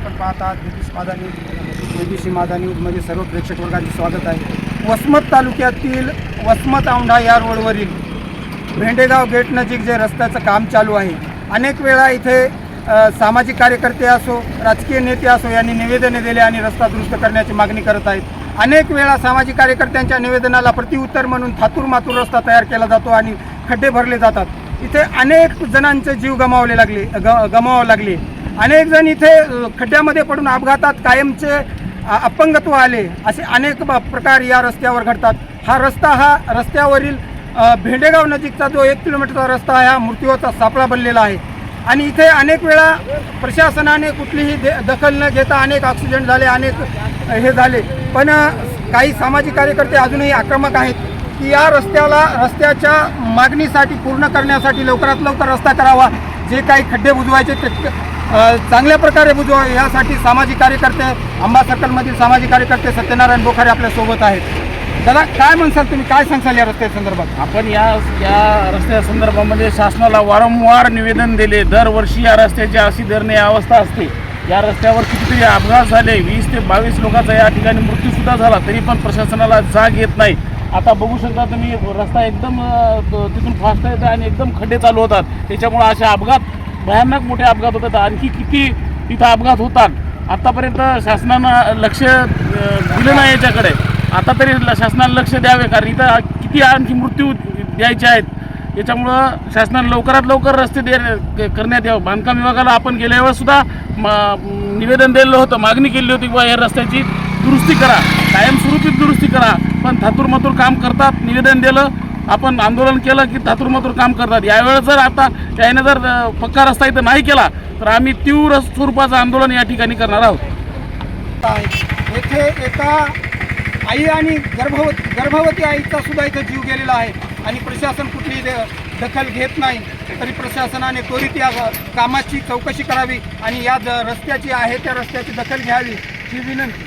आपण पाहत आहात बीबीसी माझा न्यूज बीबीसी माझा न्यूजमध्ये सर्व प्रेक्षक वर्गाचे स्वागत आहे. वसमत तालुक्यातील वसमत औंढा या रोडवरील भेंडेगाव गेट नजीक जे रस्त्याचं काम चालू आहे अनेक वेळा इथे सामाजिक कार्यकर्ते असो राजकीय नेते असो यांनी निवेदने दिले आणि रस्ता दुरुस्त करण्याची मागणी करत आहेत. अनेक वेळा सामाजिक कार्यकर्त्यांच्या निवेदनाला प्रतिउत्तर म्हणून थातूर मातूर रस्ता तयार केला जातो आणि खड्डे भरले जातात. इथे अनेक जणांचे जीव गमावले लागले ग गमावावे लागले. अनेक जण इथे खड्ड्यामध्ये पडून अपघातात कायमचे अपंगत्व आले असे अनेक प्रकार या रस्त्यावर घडतात. हा रस्ता हा रस्त्यावरील भेंडेगाव नजीकचा जो एक किलोमीटरचा रस्ता आहे हा मृत्यूचा सापळा बनलेला आहे. आणि इथे अनेक वेळा प्रशासनाने कुठलीही दे दखल न घेता अनेक ॲक्सिडेंट झाले अनेक हे झाले. पण काही सामाजिक कार्यकर्ते अजूनही आक्रमक आहेत की या रस्त्याला रस्त्याच्या मागणीसाठी पूर्ण करण्यासाठी लवकरात लवकर रस्ता करावा. जे काही खड्डे बुजवायचे ते चांगल्या प्रकारे बुजवा यासाठी सामाजिक कार्यकर्ते आंबा सर्कलमधील सामाजिक कार्यकर्ते सत्यनारायण बोखारे आपल्यासोबत आहेत. दादा काय म्हणसाल तुम्ही? काय सांगसाल या रस्त्या संदर्भात? आपण या या रस्त्या संदर्भामध्ये शासनाला वारंवार निवेदन दिले. दरवर्षी या रस्त्याची अशी दयनीय अवस्था असते. या रस्त्यावर कितीतरी अपघात झाले. वीस ते बावीस लोकांचा या ठिकाणी मृत्यूसुद्धा झाला. तरी पण प्रशासनाला जाग येत नाही. आता बघू शकता तुम्ही रस्ता एकदम तिथून फास्ट येतो आणि एकदम खड्डे चालू होतात. त्याच्यामुळे असे अपघात भयानक मोठे अपघात होतात. आणखी किती तिथं अपघात होतात? आतापर्यंत शासनानं लक्ष दिलं नाही याच्याकडे. आता तरी शासनानं लक्ष द्यावे कारण इथं किती आणखी मृत्यू द्यायचे आहेत. याच्यामुळं शासनानं लवकरात लवकर रस्ते दे करण्यात यावं. बांधकाम विभागाला आपण गेल्या वेळेस सुद्धा म- निवेदन दिलेलं होतं. मागणी केली होती किंवा या रस्त्याची दुरुस्ती करा. कायमस्वरूपी दुरुस्ती करा. पण थातूर मातूर काम करतात निवेदन दिलं. आपण आंदोलन केलं की थातूर काम करतात. यावेळेस जर आता याने जर पक्का रस्ता इथं नाही केला तर आम्ही तीव्र स्वरूपाचं आंदोलन या ठिकाणी करणार आहोत. आहे येथे एका आई आणि गर्भवती गर्भवती आईचा सुद्धा इथं जीव गेलेला आहे आणि प्रशासन कुठलीही दखल घेत नाही. तरी प्रशासनाने त्वरित या कामाची चौकशी करावी आणि या रस्त्याची आहे त्या रस्त्याची दखल घ्यावी ही विनंती.